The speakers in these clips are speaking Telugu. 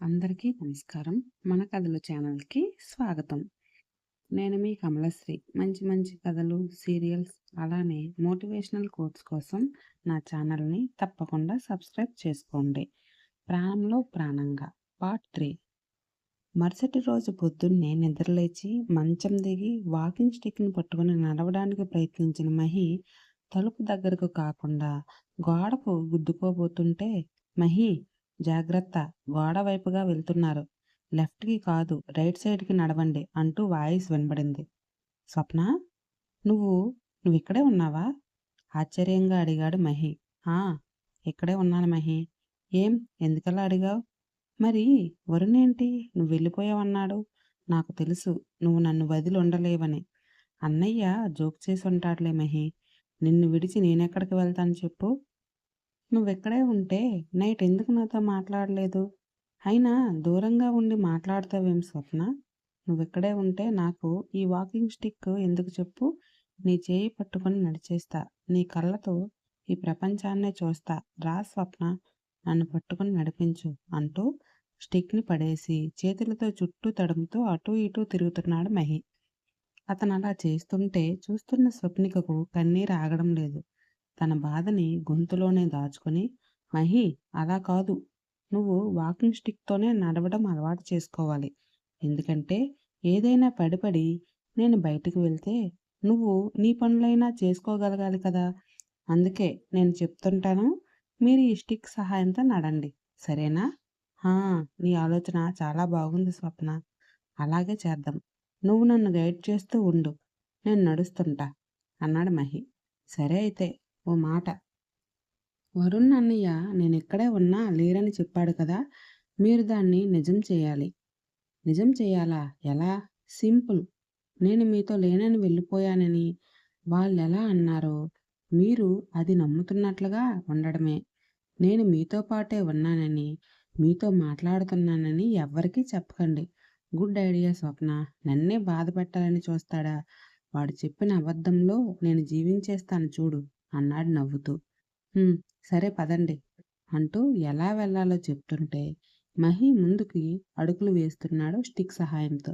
అందరికీ నమస్కారం. మన కథలు ఛానల్కి స్వాగతం. నేను మీ కమలశ్రీ. మంచి మంచి కథలు సీరియల్స్ అలానే మోటివేషనల్ కోర్స్ కోసం నా ఛానల్ని తప్పకుండా సబ్స్క్రైబ్ చేసుకోండి. ప్రాణంలో ప్రాణంగా. Part three. మరుసటి రోజు పొద్దున్నే నిద్రలేచి మంచం దిగి వాకింగ్ స్టిక్ని పట్టుకుని నడవడానికి ప్రయత్నించిన మహి తలుపు దగ్గరకు కాకుండా గోడకు గుద్దుకోబోతుంటే మహి జాగ్రత్త. గోడ వైపుగా వెళ్తున్నారు. లెఫ్ట్కి కాదు రైట్ సైడ్కి నడవండి అంటూ వాయిస్ వినబడింది. స్వప్న నువ్వు నువ్వు ఇక్కడే ఉన్నావా? ఆశ్చర్యంగా అడిగాడు మహి. ఆ ఇక్కడే ఉన్నాను మహి. ఏం ఎందుకలా అడిగావు? మరి వరుణేంటి నువ్వు వెళ్ళిపోయావన్నాడు. నాకు తెలుసు నువ్వు నన్ను వదిలి ఉండలేవని. అన్నయ్య జోక్ చేసి ఉంటాడులే మహి. నిన్ను విడిచి నేనెక్కడికి వెళ్తాను చెప్పు. నువ్వెక్కడే ఉంటే నైట్ ఎందుకు నాతో మాట్లాడలేదు? అయినా దూరంగా ఉండి మాట్లాడతావేం స్వప్న? నువ్వెక్కడే ఉంటే నాకు ఈ వాకింగ్ స్టిక్ ఎందుకు చెప్పు? నీ చేయి పట్టుకొని నడిచేస్తా. నీ కళ్ళతో ఈ ప్రపంచాన్నే చూస్తా. రా స్వప్న నన్ను పట్టుకొని నడిపించు అంటూ స్టిక్ని పడేసి చేతులతో చుట్టూ తడుముతూ అటూ ఇటూ తిరుగుతున్నాడు మహి. అతను అలా చేస్తుంటే చూస్తున్న స్వప్నికకు కన్నీరు ఆగడం లేదు. తన బాధని గొంతులోనే దాచుకొని మహి అలా కాదు. నువ్వు వాకింగ్ స్టిక్తోనే నడవడం అలవాటు చేసుకోవాలి. ఎందుకంటే ఏదైనా పడిపడి నేను బయటకు వెళ్తే నువ్వు నీ పనులైనా చేసుకోగలగాలి కదా. అందుకే నేను చెప్తుంటాను మీరు ఈ స్టిక్ సహాయంతో నడండి. సరేనా? నీ ఆలోచన చాలా బాగుంది స్వప్న. అలాగే చేద్దాం. నువ్వు నన్ను గైడ్ చేస్తూ ఉండు. నేను నడుస్తుంటా అన్నాడు మహి. సరే అయితే. ఓ మాట. వరుణ్ అన్నయ్య నేను ఇక్కడే ఉన్నా లేరని చెప్పాడు కదా మీరు దాన్ని నిజం చేయాలి. నిజం చేయాలా? ఎలా? సింపుల్. నేను మీతో లేనని వెళ్ళిపోయానని వాళ్ళు ఎలా అన్నారో మీరు అది నమ్ముతున్నట్లుగా ఉండడమే. నేను మీతో పాటే ఉన్నానని మీతో మాట్లాడుతున్నానని ఎవ్వరికీ చెప్పకండి. Good idea Swapna. నన్నే బాధ పెట్టాలని చూస్తాడా? వాడు చెప్పిన అబద్ధంలో నేను జీవించేస్తాను చూడు. అన్నాడు నవ్వుతూ. సరే పదండి అంటూ ఎలా వెళ్ళాలో చెప్తుంటే మహి ముందుకి అడుగులు వేస్తున్నాడు స్టిక్ సహాయంతో.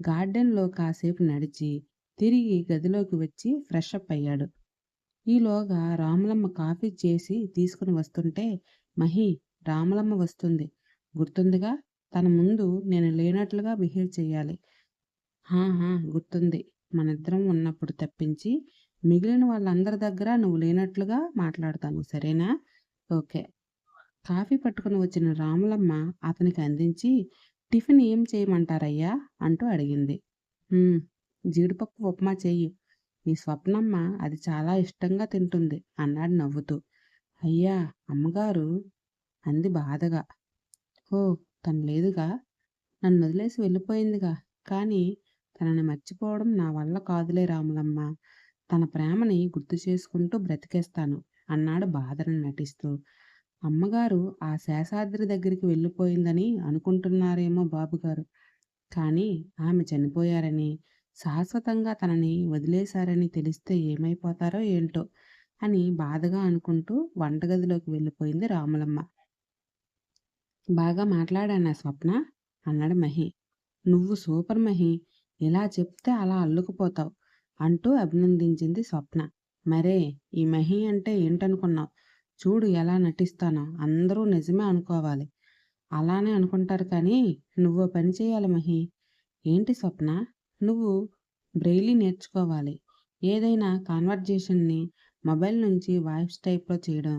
గార్డెన్లో కాసేపు నడిచి తిరిగి గదిలోకి వచ్చి ఫ్రెష్ అప్ అయ్యాడు. ఈలోగా రాములమ్మ కాఫీ చేసి తీసుకుని వస్తుంటే మహి రాములమ్మ వస్తుంది. గుర్తుందిగా? తన ముందు నేను లేనట్లుగా బిహేవ్ చేయాలి హా గుర్తుంది. మనిద్దరం ఉన్నప్పుడు తప్పించి మిగిలిన వాళ్ళందరి దగ్గర నువ్వు లేనట్లుగా మాట్లాడతాను సరేనా? ఓకే. కాఫీ పట్టుకుని వచ్చిన రాములమ్మ అతనికి అందించి టిఫిన్ ఏం చేయమంటారయ్యా? అంటూ అడిగింది. జీడిపప్పు ఉప్మా చెయ్యి. మీ స్వప్నమ్మ అది చాలా ఇష్టంగా తింటుంది అన్నాడు నవ్వుతూ. అయ్యా అమ్మగారు అంది బాధగా. ఓ తను లేదుగా. నన్ను వదిలేసి వెళ్ళిపోయిందిగా. కానీ తనని మర్చిపోవడం నా వల్ల కాదులే రాములమ్మ. తన ప్రేమని గుర్తు చేసుకుంటూ బ్రతికేస్తాను అన్నాడు బాధను నటిస్తూ. అమ్మగారు ఆ శేషాద్రి దగ్గరికి వెళ్ళిపోయిందని అనుకుంటున్నారేమో బాబుగారు. కానీ ఆమె చనిపోయారని శాశ్వతంగా తనని వదిలేశారని తెలిస్తే ఏమైపోతారో ఏంటో అని బాధగా అనుకుంటూ వంటగదిలోకి వెళ్ళిపోయింది రాములమ్మ. బాగా మాట్లాడానా స్వప్న? అన్నాడు మహి. నువ్వు సూపర్ మహి. ఇలా చెప్తే అలా అల్లుకుపోతావు. అంటూ అభినందించింది స్వప్న. మరే ఈ మహి అంటే ఏంటనుకున్నావు? చూడు ఎలా నటిస్తానో. అందరూ నిజమే అనుకోవాలి. అలానే అనుకుంటారు కానీ నువ్వు పని చేయాలి మహి. ఏంటి స్వప్న? నువ్వు బ్రెయిలీ నేర్చుకోవాలి. ఏదైనా కాన్వర్జేషన్ని మొబైల్ నుంచి వాయిస్ టైప్లో చేయడం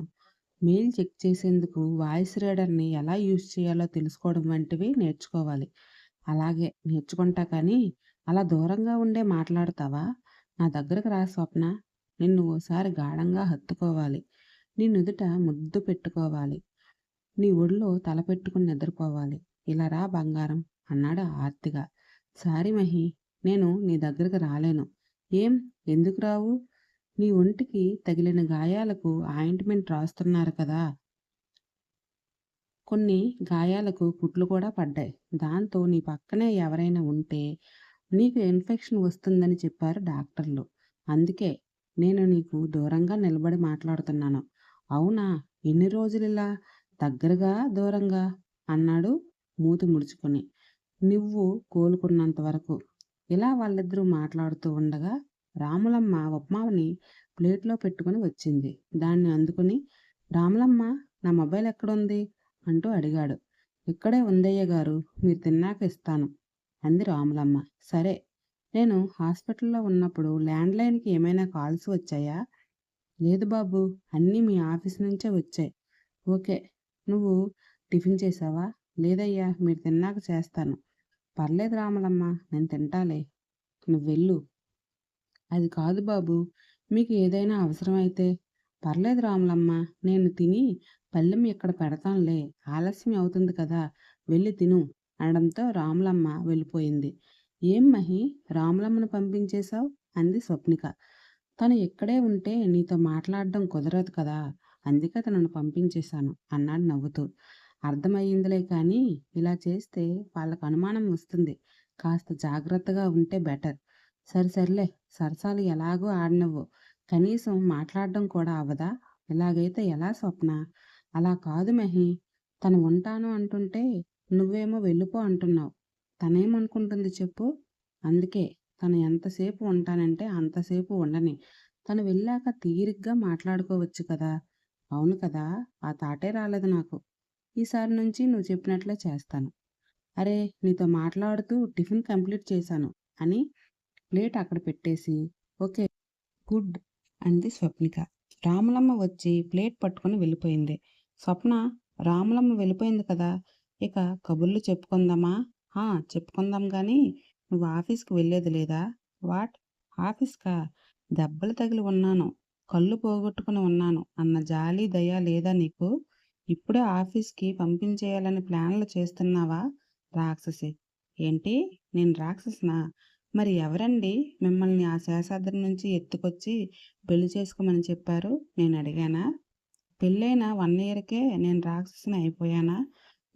మెయిల్ చెక్ చేసేందుకు వాయిస్ రీడర్ని ఎలా యూజ్ చేయాలో తెలుసుకోవడం వంటివి నేర్చుకోవాలి. అలాగే నేర్చుకుంటా కానీ అలా దూరంగా ఉండే మాట్లాడతావా? నా దగ్గరకు రా స్వప్న. నిన్ను ఓసారి గాఢంగా హత్తుకోవాలి. నీ నుదుట ముద్దు పెట్టుకోవాలి. నీ ఒడిలో తల పెట్టుకుని నిద్రపోవాలి. ఇలా రా బంగారం అన్నాడు ఆర్తిగా సారీ మహి నేను నీ దగ్గరకు రాలేను. ఏం? ఎందుకు రావు? నీ ఒంటికి తగిలిన గాయాలకు ఆయింట్మెంట్ రాస్తున్నారు కదా. కొన్ని గాయాలకు కుట్లు కూడా పడ్డాయి. దాంతో నీ పక్కనే ఎవరైనా ఉంటే నీకు ఇన్ఫెక్షన్ వస్తుందని చెప్పారు డాక్టర్లు. అందుకే నేను నీకు దూరంగా నిలబడి మాట్లాడుతున్నాను. అవునా? ఎన్ని రోజులు ఇలా దగ్గరగా దూరంగా? అన్నాడు మూతి ముడుచుకొని. నువ్వు కోలుకున్నంత వరకు ఇలా వాళ్ళిద్దరూ మాట్లాడుతూ ఉండగా రాములమ్మ ఉప్మాని ప్లేట్లో పెట్టుకొని వచ్చింది. దాన్ని అందుకుని రాములమ్మ నా మొబైల్ ఎక్కడుంది? అంటూ అడిగాడు. ఇక్కడే ఉందయ్య గారు మీరు తిన్నాక ఇస్తాను. అంది రాములమ్మ. సరే నేను హాస్పిటల్లో ఉన్నప్పుడు ల్యాండ్లైన్కి ఏమైనా కాల్స్ వచ్చాయా? లేదు బాబు అన్నీ మీ ఆఫీస్ నుంచే వచ్చాయి. ఓకే నువ్వు టిఫిన్ చేసావా? లేదయ్యా మీరు తిన్నాక చేస్తాను. పర్లేదు రాములమ్మ నేను తింటాలే. నువ్వు వెళ్ళు. అది కాదు బాబు మీకు ఏదైనా అవసరమైతే. పర్లేదు రాములమ్మ నేను తిని పళ్ళెం ఇక్కడ పెడతానులే ఆలస్యం అవుతుంది కదా వెళ్ళి తిను. అనడంతో రాములమ్మ వెళ్ళిపోయింది. ఏం మహి రాములమ్మను పంపించేశావు? అంది స్వప్నిక. తను ఇక్కడే ఉంటే నీతో మాట్లాడడం కుదరదు కదా అందుకే తనను పంపించేశాను అన్నాడు నవ్వుతూ. అర్థమయ్యిందిలే కానీ ఇలా చేస్తే వాళ్ళకు అనుమానం వస్తుంది. కాస్త జాగ్రత్తగా ఉంటే బెటర్. సరే సర్లే సరసాలు ఎలాగో ఆడినవ్వు. కనీసం మాట్లాడడం కూడా అవ్వదా? ఇలాగైతే ఎలా స్వప్న? అలా కాదు మహి. తను ఉంటాను అంటుంటే నువ్వేమో వెళ్ళిపో అంటున్నావు. తనేమనుకుంటుంది చెప్పు? అందుకే తను ఎంతసేపు ఉంటానంటే అంతసేపు ఉండని. తను వెళ్ళాక తీరిగ్గా మాట్లాడుకోవచ్చు కదా. అవును కదా ఆ తాటే రాలేదు నాకు. ఈసారి నుంచి నువ్వు చెప్పినట్లే చేస్తాను. అరే నీతో మాట్లాడుతూ టిఫిన్ కంప్లీట్ చేశాను అని ప్లేట్ అక్కడ పెట్టేసి ఓకే గుడ్ అంది స్వప్నిక. రాములమ్మ వచ్చి ప్లేట్ పట్టుకొని వెళ్ళిపోయింది. స్వప్న రాములమ్మ వెళ్ళిపోయింది కదా ఇక కబుర్లు చెప్పుకుందామా? చెప్పుకుందాం కానీ నువ్వు ఆఫీస్కి వెళ్ళేది లేదా? వాట్? ఆఫీస్కా? దెబ్బలు తగిలి ఉన్నాను. కళ్ళు పోగొట్టుకుని ఉన్నాను. అన్న జాలి దయ లేదా నీకు? ఇప్పుడే ఆఫీస్కి పంపించేయాలని ప్లాన్లు చేస్తున్నావా? రాక్షసి. ఏంటి? నేను రాక్షసునా? మరి ఎవరండి మిమ్మల్ని ఆ శేషాద్రి నుంచి ఎత్తుకొచ్చి పెళ్ళి చేసుకోమని చెప్పారు? నేను అడిగానా? పెళ్ళైన వన్ ఇయర్కే నేను రాక్షసుని అయిపోయానా?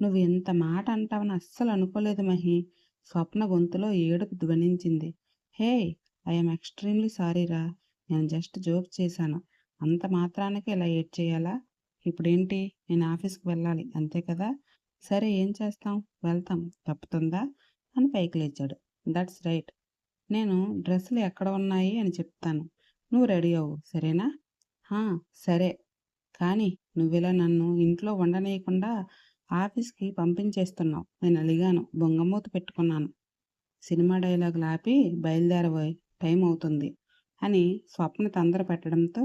నువ్వు ఇంత మాట అంటావని అస్సలు అనుకోలేదు మహి. స్వప్న గొంతులో ఏడుపు ధ్వనించింది. హే ఐఎమ్ ఎక్స్ట్రీమ్లీ సారీరా నేను జస్ట్ జోక్ చేశాను. అంత మాత్రానికి ఇలా ఏడ్ చేయాలా? ఇప్పుడేంటి? నేను ఆఫీస్కి వెళ్ళాలి. అంతే కదా? సరే ఏం చేస్తాం? వెళ్తాం. తప్పుతుందా? అని పైకి లేచాడు. That's right. నేను డ్రెస్సులు ఎక్కడ ఉన్నాయి అని చెప్తాను. నువ్వు రెడీ అవ్వు. సరేనా? సరే. కానీ నువ్విలా నన్ను ఇంట్లో ఉండనీయకుండా ఆఫీస్కి పంపించేస్తున్నావు. నేను అలిగాను. బొంగమూత పెట్టుకున్నాను. సినిమా డైలాగులు ఆపి బయలుదేరబోయ్ టైం అవుతుంది అని స్వప్న తొందర పెట్టడంతో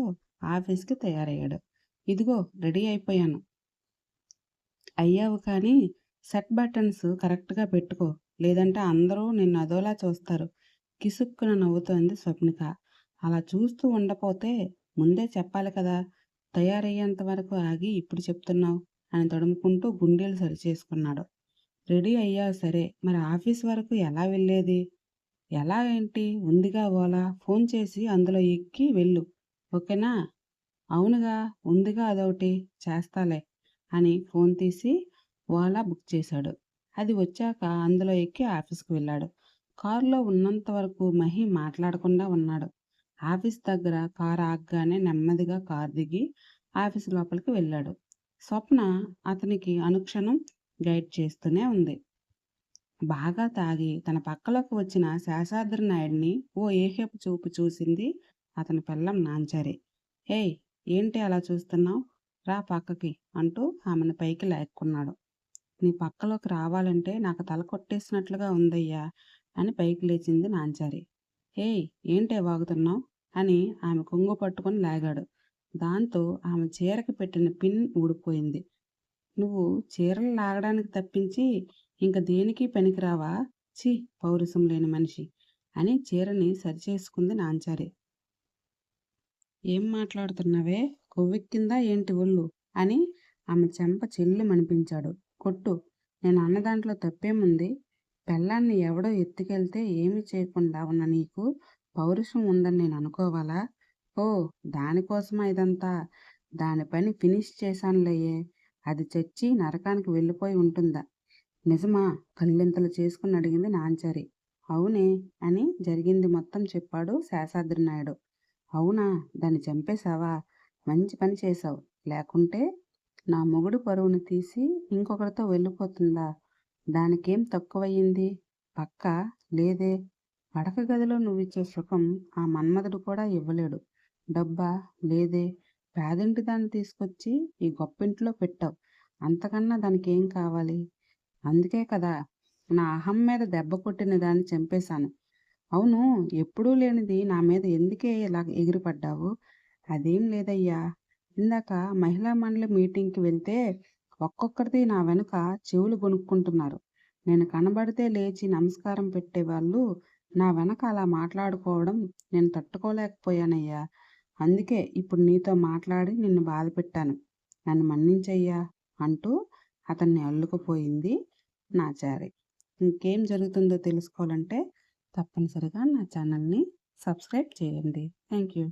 ఆఫీస్కి తయారయ్యాడు. ఇదిగో రెడీ అయిపోయాను. అయ్యావు కానీ సెట్ బటన్స్ కరెక్ట్గా పెట్టుకో. లేదంటే అందరూ నిన్ను అదోలా చూస్తారు. కిసుక్కున నవ్వుతోంది స్వప్నిక. అలా చూస్తూ ఉండపోతే ముందే చెప్పాలి కదా తయారయ్యేంత వరకు ఆగి ఇప్పుడు చెప్తున్నావు. అని తడుముకుంటూ గుండెలు సరిచేసుకున్నాడు. రెడీ అయ్యా సరే. మరి ఆఫీస్ వరకు ఎలా వెళ్ళేది? ఎలా ఏంటి? ఉందిగా ఓలా? ఫోన్ చేసి అందులో ఎక్కి వెళ్ళు. ఓకేనా? అవునుగా ఉందిగా అదొకటి. చేస్తాలే అని ఫోన్ తీసి ఓలా బుక్ చేశాడు. అది వచ్చాక అందులో ఎక్కి ఆఫీస్కి వెళ్ళాడు. కారులో ఉన్నంత వరకు మహి మాట్లాడకుండా ఉన్నాడు. ఆఫీస్ దగ్గర కారు ఆగగానే నెమ్మదిగా కారు దిగి ఆఫీస్ లోపలికి వెళ్ళాడు. స్వప్న అతనికి అనుక్షణం గైడ్ చేస్తూనే ఉంది. బాగా తాగి తన పక్కలోకి వచ్చిన శేషాద్రి నాయుడిని ఓ ఏహేపు చూపు చూసింది అతని పిల్లం నాంచారి. ఏయ్ ఏంటి అలా చూస్తున్నావు? రా పక్కకి అంటూ ఆమెను పైకి లాక్కున్నాడు. నీ పక్కలోకి రావాలంటే నాకు తల కొట్టేసినట్లుగా ఉందయ్యా అని పైకి లేచింది నాంచారి. ఏయ్ ఏంటే వాగుతున్నావు? అని ఆమె కొంగు పట్టుకొని లాగాడు. దాంతో ఆమె చీరకి పెట్టిన పిన్ ఊడిపోయింది. నువ్వు చీరలు లాగడానికి తప్పించి ఇంక దేనికి పనికిరావా? ఛీ పౌరుషం లేని మనిషి అని చీరని సరిచేసుకుంది నాంచారి ఏం మాట్లాడుతున్నావే? కొవ్వెక్కిందా ఏంటి ఒళ్ళు? అని ఆమె చెంప చెల్లిమనిపించాడు. కొట్టు నేను అన్న దాంట్లో తప్పేముంది? పెళ్ళాన్ని ఎవడో ఎత్తుకెళ్తే ఏమీ చేయకుండా ఉన్న నీకు పౌరుషం ఉందని నేను అనుకోవాలా? ఓ దానికోసమా ఇదంతా? దాని పని ఫినిష్ చేశానులేయే అది చచ్చి నరకానికి వెళ్ళిపోయి ఉంటుందా? నిజమా? కళ్ళింతలు చేసుకుని అడిగింది నాంచారి. అవునే అని జరిగింది మొత్తం చెప్పాడు శేషాద్రి నాయుడు. అవునా? దాన్ని చంపేశావా? మంచి పని చేశావు. లేకుంటే నా మొగుడు పరువును తీసి ఇంకొకరితో వెళ్ళిపోతుందా? దానికేం తక్కువయ్యింది? పక్క? లేదే. పడక గదిలో నువ్విచ్చే సుఖం ఆ మన్మధుడు కూడా ఇవ్వలేడు. డబ్బా లేదే? పేదింటి దాన్ని తీసుకొచ్చి ఈ గొప్పింట్లో పెట్టావు? అంతకన్నా దానికి ఏం కావాలి? అందుకే కదా నా అహం మీద దెబ్బ కొట్టిన దాన్ని చంపేశాను. అవును ఎప్పుడూ లేనిది నా మీద ఎందుకే ఇలా ఎగిరిపడ్డావు? అదేం లేదయ్యా. ఇందాక మహిళా మండలి మీటింగ్కి వెళ్తే ఒక్కొక్కరిది నా వెనుక చెవులు కొనుక్కుంటున్నారు నేను కనబడితే లేచి నమస్కారం పెట్టేవాళ్ళు నా వెనక అలా మాట్లాడుకోవడం నేను తట్టుకోలేకపోయానయ్యా. అందుకే ఇప్పుడు నీతో మాట్లాడి నిన్ను బాధ పెట్టాను. నన్ను మన్నించయ్యా అంటూ అతన్ని అల్లుకుపోయింది నాచారి. ఇంకేం జరుగుతుందో తెలుసుకోవాలంటే తప్పనిసరిగా నా ఛానల్ని సబ్స్క్రైబ్ చేయండి. Thank you